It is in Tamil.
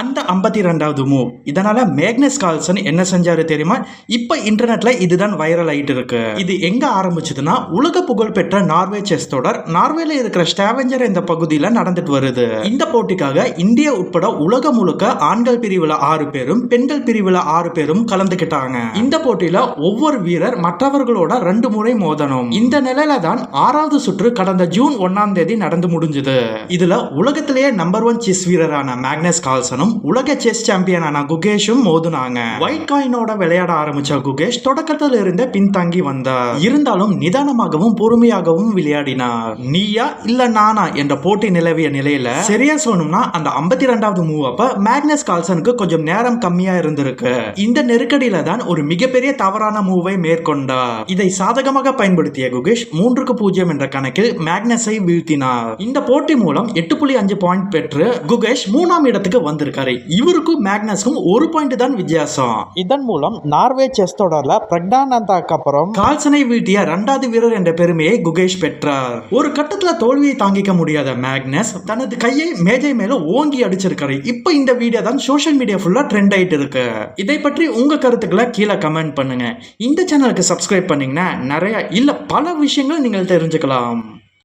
அந்த ஐம்பத்தி ரெண்டாவது மூவ் இதனால மேக்னஸ் கால்சன் என்ன செஞ்சாரு தெரியுமா? இப்ப இன்டர்நெட்ல இதுதான் வைரல் ஆயிட்டு இருக்கு. இது எங்க ஆரம்பிச்சதுன்னா உலக புகழ் பெற்ற நார்வே செஸ் தொடர் நார்வேல இருக்கிற ஸ்டாவெஞ்சர் இந்த பகுதியில நடந்துட்டு வருது. இந்த போட்டிக்காக இந்தியா உட்பட உலகம் முழுக்க ஆண்கள் பிரிவுல ஆறு பேரும் பெண்கள் பிரிவுல ஆறு பேரும் கலந்துக்கிட்டாங்க. இந்த போட்டியில ஒவ்வொரு வீரர் மற்றவர்களோட ரெண்டு முறை மோதணும். இந்த நிலையில தான் ஆறாவது சுற்று கடந்த ஜூன் ஒன்னாம் தேதி நடந்து முடிஞ்சது. இதுல உலகத்திலேயே நம்பர் ஒன் செஸ் வீரரான மேக்னஸ் கால்சனும் உலக செஸ் சாம்பியனான குகேஷும் மோதுனாங்க. ஒயிட் காயினோட விளையாட ஆரம்பிச்ச குகேஷ் தொடக்கத்தில் இருந்தே பின்தங்கி வந்தார். இருந்தாலும் நிதானமாகவும் பொறுமையாகவும் விளையாடினார். நீயா இல்ல நானா என்ற போட்டி நிலவிய நிலையில சரியா சொல்லணும்னா அந்த ஐம்பத்தி ரெண்டாவது மூவ் அப்ப மேக்னஸ் கால்சனுக்கு கொஞ்சம் நேரம் கம்மியா இருந்திருக்கு. இந்த நெருக்கடியில தான் ஒரு மிகப்பெரிய தவறான மூவை மேற்கொண்டார். இதை சாதகமாக பயன்படுத்திய குகேஷ் மூன்றுக்கு பூஜ்ஜியம் என்ற கணக்கில் மேக்னஸை வீழ்த்தினார். இந்த போட்டி மூலம் எட்டு புள்ளி அஞ்சு பாயிண்ட் பெற்று குகேஷ் மூணாம் இடத்துக்கு வந்திருக்கு இவருக்கும் மேக்னஸ்க்கும் ஒரு பாயிண்ட் தான் வித்தியாசம். இதன் மூலம் நார்வே செஸ் தொடர்ல பிரக்னானந்தாக்கு அப்புறம் கால்சனை வீழ்த்திய இரண்டாவது வீரர் என்ற பெருமையை குகேஷ் பெற்றார். ஒரு கட்டத்துல தோல்வியை தாங்கிக்க முடியாத மேக்னஸ் தனது கையை மேஜை மேல ஓங்கி அடிச்சிருக்காரு. இப்போ இந்த வீடியோ தான் சோஷியல் மீடியா ஃபுல்லா ட்ரெண்ட் ஆயிட்டு இருக்கு. இதை பற்றி உங்க கருத்துக்களை கீழே கமெண்ட் பண்ணுங்க. இந்த சேனலுக்கு சப்ஸ்கிரைப் பண்ணீங்கன்னா நிறைய இல்ல பல விஷயங்கள் நீங்கள் தெரிஞ்சுக்கலாம்.